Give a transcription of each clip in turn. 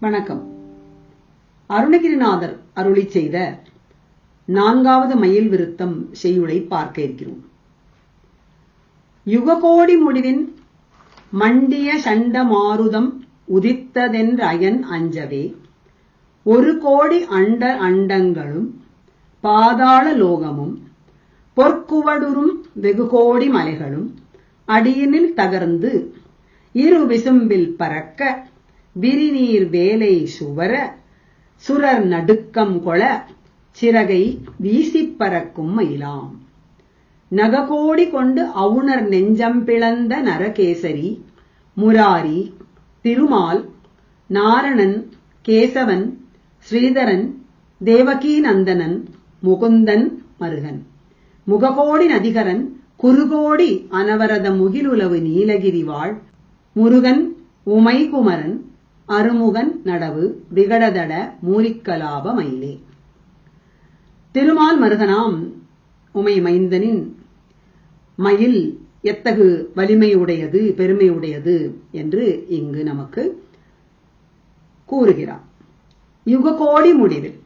வணக்கம். அருணகிரிநாதர் அருளி செய்த நான்காவது மயில் விருத்தம் செய்யுளை பார்க்க இருக்கிறோம். யுககோடி முடிவின் மண்டிய சண்ட மாருதம் உதித்ததென்ற அயன் அஞ்சவே ஒரு கோடி அண்ட அண்டங்களும் பாதாள லோகமும் பொற்குவடுரும் வெகுகோடி மலைகளும் அடியினில் தகர்ந்து இரு விசும்பில் பறக்க விரிநீர் வேலை சுவர சுரர் நடுக்கம் கொள சிறகை வீசிப் பறக்கும் மயிலாம். நககோடி கொண்டு அவுணர் நெஞ்சம் பிளந்த நரகேசரி முராரி திருமால் நாரணன் கேசவன் ஸ்ரீதரன் தேவகி நந்தனன் முகுந்தன் மருகன். முககோடி நதிகரன் குறுகோடி அனவரத முகிலுலவு நீலகிரி வாழ் முருகன் உமைகுமரன் அருமுகன் நடவு விகடதட மூரிக்கலாப மயிலே. திருமால் மருதனாம் உமை மைந்தனின் மயில் எத்தகு வலிமையுடையது பெருமையுடையது என்று இங்கு நமக்கு கூறுகிறார். யுககோடி முடிவில்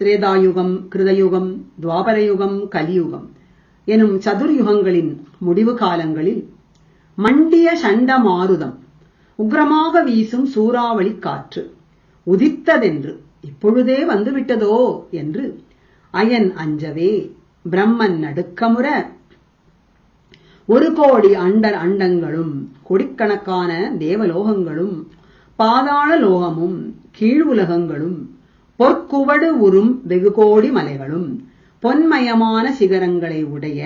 திரேதாயுகம் கிருதயுகம் துவாபரயுகம் கலியுகம் எனும் சதுர்யுகங்களின் முடிவு காலங்களில் மண்டிய சண்ட மாருதம் உக்ரமாக வீசும் சூறாவளி காற்று. உதித்ததென்று இப்பொழுதே வந்துவிட்டதோ? என்று அயன் அஞ்சவே பிரம்மன் நடுக்கமுற ஒரு கோடி அண்டர் அண்டங்களும் கொடிக்கணக்கான தேவலோகங்களும் பாதாள லோகமும் கீழ் உலகங்களும் பொற்குவடு உறும் வெகுகோடி மலைகளும் பொன்மயமான சிகரங்களை உடைய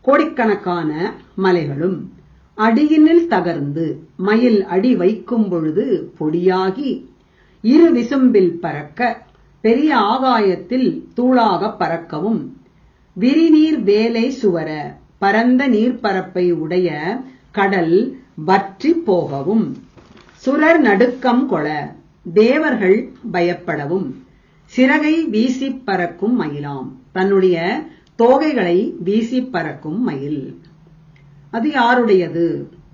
கோடிக்கணக்கான மலைகளும் அடியினில் தகர்ந்து மயில் அடி வைக்கும் பொழுது பொடியாகி இரு விசும்பில் பறக்க பெரிய ஆகாயத்தில் தூளாக பறக்கவும். விரிநீர் வேலை சுவர பரந்த நீர்ப்பரப்பை உடைய கடல் வற்றி போகவும். சுரர் நடுக்கம் கொள தேவர்கள் பயப்படவும். சிறகை வீசி பறக்கும் மயிலாம். தன்னுடைய தோகைகளை வீசி பறக்கும் மயில். அது யாருடையது?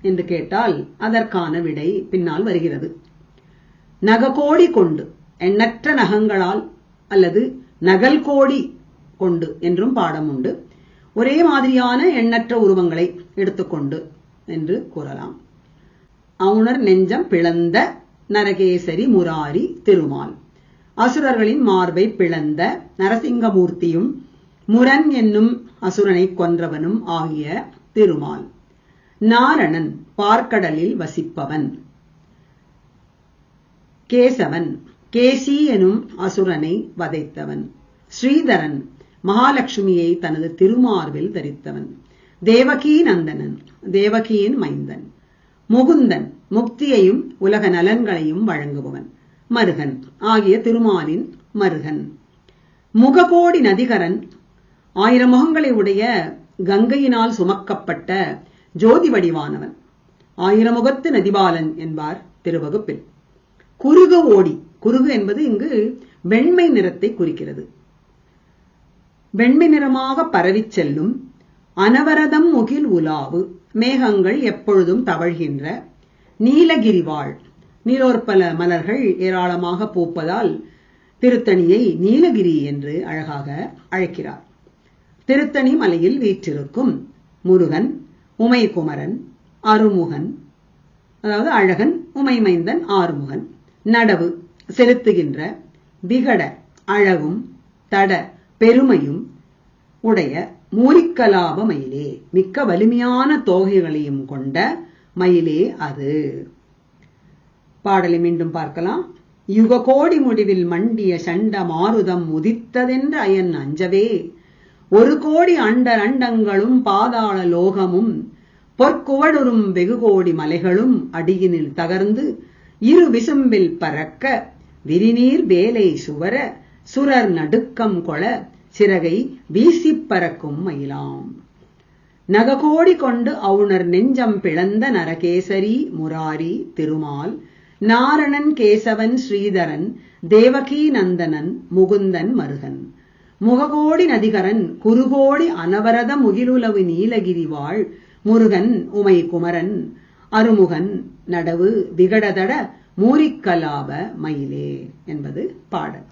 என்று கேட்டால் அதற்கான விடை பின்னால் வருகிறது. நககோடி கொண்டு எண்ணற்ற நகங்களால் அல்லது நகல் கோடி கொண்டு என்றும் பாடம் உண்டு. ஒரே மாதிரியான எண்ணற்ற உருவங்களை எடுத்துக்கொண்டு என்று கூறலாம். அவுணர் நெஞ்சம் பிளந்த நரகேசரி முராரி திருமால். அசுரர்களின் மார்பை பிளந்த நரசிங்கமூர்த்தியும் முரன் என்னும் அசுரனை கொன்றவனும் ஆகிய திருமால். நாரணன் பார்க்கடலில் வசிப்பவன். கேசவன் கேசி எனும் அசுரனை வதைத்தவன். ஸ்ரீதரன் மகாலட்சுமியை தனது திருமார்பில் தரித்தவன். தேவகீ நந்தனன் தேவகியின் மைந்தன். முகுந்தன் முக்தியையும் உலக நலன்களையும் வழங்குபவன். மருகன் ஆகிய திருமாலின் மருகன். முககோடி நதிகரன் ஆயிரம் முகங்களை உடைய கங்கையினால் சுமக்கப்பட்ட ஜோதி வடிவானவன். ஆயிரமுகத்து நதிபாலன் என்பார் திருவகுப்பில். குறுகு ஓடி குறுகு என்பது இங்கு வெண்மை நிறத்தை குறிக்கிறது. வெண்மை நிறமாக பரவிச் செல்லும் அனவரதம் முகில் உலாவு மேகங்கள் எப்பொழுதும் தவழ்கின்ற நீலகிரி வாழ் நீலோற்பல மலர்கள் ஏராளமாக பூப்பதால் திருத்தணியை நீலகிரி என்று அழகாக அழைக்கிறார். திருத்தணி மலையில் வீற்றிருக்கும் முருகன் உமைகுமரன் அருமுகன் அதாவது அழகன் உமைமைந்தன் ஆறுமுகன். நடவு செலுத்துகின்ற விகட அழகும் தட பெருமையும் உடைய மூரிக்கலாப மயிலே மிக்க வலிமையான தோகைகளையும் கொண்ட மயிலே அது. பாடலை மீண்டும் பார்க்கலாம். யுக கோடி முடிவில் மண்டிய சண்ட மாருதம் உதித்ததென்று அயன் அஞ்சவே ஒரு கோடி அண்டர் அண்டங்களும் பாதாள லோகமும் பொற்குவடுறும் வெகு கோடி மலைகளும் அடியினில் தகர்ந்து இரு விசும்பில் பறக்க விரிநீர் வேலை சுவர சுரர் நடுக்கம் கொள சிறகை வீசிப் பறக்கும் மயிலாம். நககோடி கொண்டு அவுணர் நெஞ்சம் பிளந்த நரகேசரி முராரி திருமால் நாரணன் கேசவன் ஸ்ரீதரன் தேவகி நந்தனன் முகுந்தன் மருகன். முககோடி நதிகரன் குறுகோடி அனவரத முகிலுலவு நீலகிரி வாழ் முருகன் உமை குமரன் அருமுகன் நடவு விகடதட மூரிக்கலாப மயிலே என்பது பாடல்.